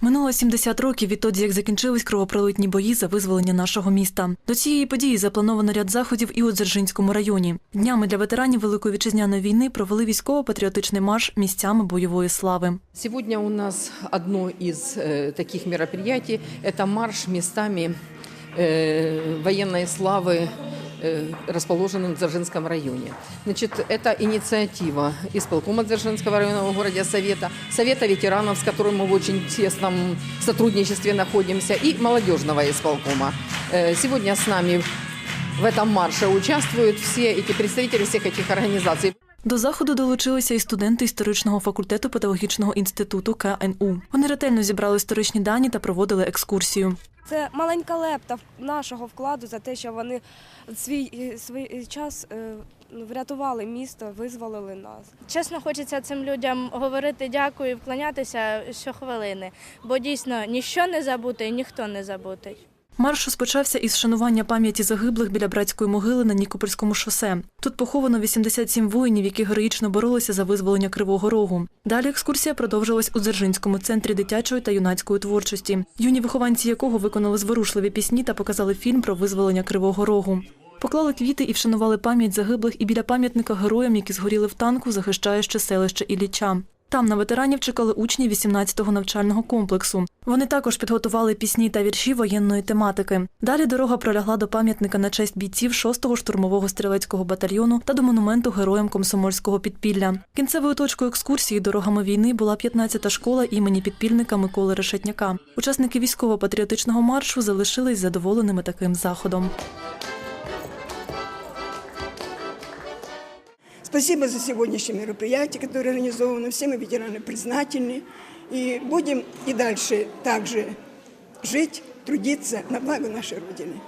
Минуло 70 років відтоді, як закінчились кровопролитні бої за визволення нашого міста. До цієї події заплановано ряд заходів і у Дзержинському районі. Днями для ветеранів Великої вітчизняної війни провели військово-патріотичний марш місцями бойової слави. Сегодня у нас одно из э, таких мероприятий – это марш местами э, военной славы, э, расположенным в Дзержинском районе. Значит, это инициатива исполкома Дзержинского районного города Совета, Совета ветеранов, с которым мы в очень тесном сотрудничестве находимся, и молодежного исполкома. Э, сегодня с нами в этом марше участвуют все эти представители всех этих организаций. До заходу долучилися і студенти історичного факультету педагогічного інституту КНУ. Вони ретельно зібрали історичні дані та проводили екскурсію. Це маленька лепта нашого вкладу за те, що вони свій, свій час е, врятували місто, визволили нас. Чесно, хочеться цим людям говорити дякую і вклонятися щохвилини, бо дійсно ніщо не забути і ніхто не забутий. Марш розпочався із шанування пам'яті загиблих біля братської могили на Нікопольському шосе. Тут поховано 87 воїнів, які героїчно боролися за визволення Кривого Рогу. Далі екскурсія продовжилась у Дзержинському центрі дитячої та юнацької творчості, юні вихованці якого виконали зворушливі пісні та показали фільм про визволення Кривого Рогу. Поклали квіти і вшанували пам'ять загиблих і біля пам'ятника героям, які згоріли в танку, захищаючи селище Ілліча. Там на ветеранів чекали учні 18-го навчального комплексу. Вони також підготували пісні та вірші воєнної тематики. Далі дорога пролягла до пам'ятника на честь бійців 6-го штурмового стрілецького батальйону та до монументу героям комсомольського підпілля. Кінцевою точкою екскурсії дорогами війни була 15-та школа імені підпільника Миколи Решетняка. Учасники військово-патріотичного маршу залишились задоволеними таким заходом. Спасибо за сегодняшнее мероприятие, которое организовано. Все мы ветераны признательны. И будем и дальше также жить, трудиться на благо нашей Родины.